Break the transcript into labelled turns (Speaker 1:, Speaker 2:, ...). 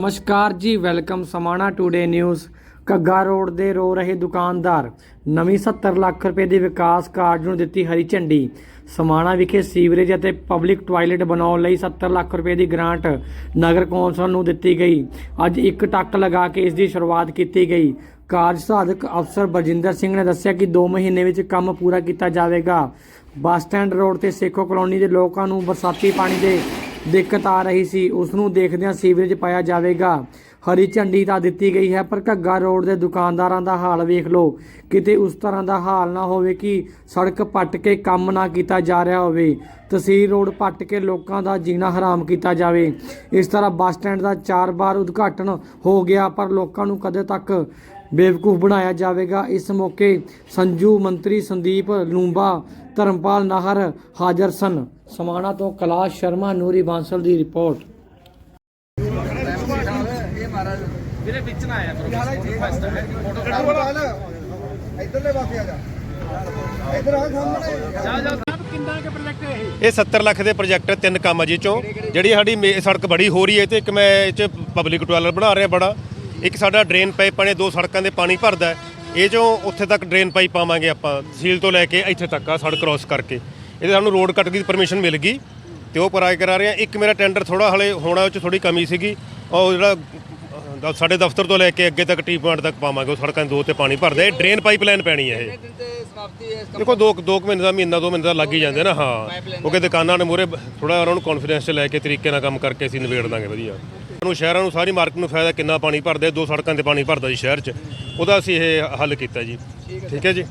Speaker 1: ਨਮਸਕਾਰ ਜੀ, welcome Samana today news. ਕੱਗਾ road ਦੇ ਰੋ ਰਹੇ ਦੁਕਾਨਦਾਰ ਨਵੀਂ 70 ਲੱਖ ਰੁਪਏ ਦੇ ਵਿਕਾਸ ਕਾਰਜ ਨੂੰ ਦਿੱਤੀ ਹਰੀ ਝੰਡੀ। ਸਮਾਣਾ ਵਿਖੇ ਸੀਵਰੇਜ ਅਤੇ ਪਬਲਿਕ ਟਾਇਲਟ ਬਣਾਉਣ ਲਈ 70 ਲੱਖ ਰੁਪਏ ਦੀ ਗ੍ਰਾਂਟ ਨਗਰ ਕੌਂਸਲ ਨੂੰ ਦਿੱਤੀ ਗਈ। ਅੱਜ ਇੱਕ ਟੱਕ ਲਗਾ ਕੇ ਇਸ ਦੀ ਸ਼ੁਰੂਆਤ ਕੀਤੀ ਗਈ। ਕਾਰਜ ਸਾਧਕ ਅਫਸਰ ਬਰਜਿੰਦਰ ਸਿੰਘ ਨੇ ਦੱਸਿਆ ਕਿ 2 ਮਹੀਨੇ ਵਿੱਚ ਕੰਮ ਪੂਰਾ ਕੀਤਾ ਜਾਵੇਗਾ। ਬੱਸ ਸਟੈਂਡ ਰੋਡ ਤੇ ਸੇਖੋ ਕਲੋਨੀ ਦੇ ਲੋਕਾਂ ਨੂੰ ਬਰਸਾਤੀ ਪਾਣੀ ਦੇ ਦਿੱਕਤ ਆ ਰਹੀ ਸੀ। ਉਸ ਨੂੰ ਦੇਖਦਿਆਂ ਸੀਵਰੇਜ ਪਾਇਆ ਜਾਵੇਗਾ। ਹਰੀ ਝੰਡੀ ਤਾਂ ਦਿੱਤੀ ਗਈ ਹੈ, ਪਰ ਘੱਗਾ ਰੋਡ ਦੇ ਦੁਕਾਨਦਾਰਾਂ ਦਾ ਹਾਲ ਵੇਖ ਲਓ। ਕਿਤੇ ਉਸ ਤਰ੍ਹਾਂ ਦਾ ਹਾਲ ਨਾ ਹੋਵੇ ਕਿ ਸੜਕ ਪੱਟ ਕੇ ਕੰਮ ਨਾ ਕੀਤਾ ਜਾ ਰਿਹਾ ਹੋਵੇ। ਤਹਿਸੀਲ ਰੋਡ ਪੱਟ ਕੇ ਲੋਕਾਂ ਦਾ ਜੀਣਾ ਹਰਾਮ ਕੀਤਾ ਜਾਵੇ। ਇਸ ਤਰ੍ਹਾਂ ਬੱਸ ਸਟੈਂਡ ਦਾ ਚਾਰ ਵਾਰ ਉਦਘਾਟਨ ਹੋ ਗਿਆ, ਪਰ ਲੋਕਾਂ ਨੂੰ ਕਦੇ ਤੱਕ ਬੇਵਕੂਫ ਬਣਾਇਆ ਜਾਵੇਗਾ। ਇਸ ਮੌਕੇ ਸੰਜੂ ਮੰਤਰੀ ਸੰਦੀਪ ਲੂੰਬਾ ਧਰਮਪਾਲ ਨਾਹਰ ਹਾਜ਼ਰ ਸਨ। ਸਮਾਣਾ ਤੋਂ ਕੈਲਾਸ਼ ਸ਼ਰਮਾ ਨੂਰੀ ਬਾਂਸਲ ਦੀ ਰਿਪੋਰਟ।
Speaker 2: ਇਧਰਲੇ ਪਾਸੇ ਆ ਜਾ ਇਧਰ ਆ ਸਾਹਮਣੇ
Speaker 3: ਇਹ 70 ਲੱਖ ਦੇ ਪ੍ਰੋਜੈਕਟ ਤਿੰਨ ਕੰਮ ਜੀ ਚੋਂ। ਜਿਹੜੀ ਸਾਡੀ ਮੇ- ਸੜਕ ਬੜੀ ਹੋ ਰਹੀ ਹੈ ਤੇ ਇੱਕ ਮੈਂ ਇਹ ਚ ਪਬਲਿਕ ਟਾਇਲਟ ਬਣਾ ਰਿਹਾ ਬੜਾ। ਇੱਕ ਸਾਡਾ ਡਰੇਨ ਪਾਈਪ ਨੇ ਦੋ ਸੜਕਾਂ ਦੇ ਪਾਣੀ ਭਰਦਾ। ਇਹ ਚੋਂ ਉੱਥੇ ਤੱਕ ਡਰੇਨ ਪਾਈਪ ਪਾਵਾਂਗੇ ਆਪਾਂ ਤਹਿਸੀਲ ਤੋਂ ਲੈ ਕੇ ਇੱਥੇ ਤੱਕ ਆ ਸੜਕ ਕ੍ਰਾਸ ਕਰਕੇ। ਇਹਦੇ ਸਾਨੂੰ ਰੋਡ ਕੱਟ ਦੀ ਪਰਮਿਸ਼ਨ ਮਿਲ ਗਈ ਤੇ ਉਹ ਪਰਾਏ ਕਰਾ ਰਹੇ ਆ। ਇੱਕ ਮੇਰਾ ਟੈਂਡਰ ਥੋੜਾ ਹਲੇ ਹੋਣਾ ਉਹ ਚ ਥੋੜੀ ਕਮੀ ਸੀਗੀ। ਉਹ ਜਿਹੜਾ ਸਾਡੇ ਦਫ਼ਤਰ ਤੋਂ ਲੈ ਕੇ ਅੱਗੇ ਤੱਕ ਟੀ ਪੁਆਇੰਟ ਤੱਕ ਪਾਵਾਂਗੇ ਉਹ ਸੜਕਾਂ ਦੇ ਦੋ ਤੇ ਪਾਣੀ ਭਰਦਾ। ਇਹ ਡਰੇਨ ਪਾਈਪ ਲਾਈਨ ਪੈਣੀ ਹੈ ਇਹ ਦੇਖੋ ਦੋ ਦੋ ਕੁ ਮਹੀਨੇ ਦਾ ਮਹੀਨਾ ਦੋ ਮਹੀਨੇ ਦਾ ਲੱਗ ਹੀ ਜਾਂਦੇ ਨਾ ਹਾਂ। ਕਿਉਂਕਿ ਦੁਕਾਨਾਂ ਨੇ ਮੂਹਰੇ ਥੋੜਾ ਉਹਨਾਂ ਨੂੰ ਕੌਨਫੀਡੈਂਸ 'ਚ ਲੈ ਕੇ ਤਰੀਕੇ ਨਾਲ ਕੰਮ ਕਰਕੇ ਅਸੀਂ ਨਿਬੇੜ ਦਾਂਗੇ ਵਧੀਆ। ਨੂੰ ਸ਼ਹਿਰਾਂ ਨੂੰ, ਸਾਰੀ ਮਾਰਕੀਟ ਨੂੰ ਫਾਇਦਾ ਕਿੰਨਾ ਪਾਣੀ ਭਰਦੇ ਦੋ ਸੜਕਾਂ ਤੇ ਪਾਣੀ ਭਰਦਾ ਜੀ ਸ਼ਹਿਰ 'ਚ। ਉਹਦਾ ਅਸੀਂ ਇਹ ਹੱਲ ਕੀਤਾ ਜੀ। ਠੀਕ ਹੈ ਜੀ।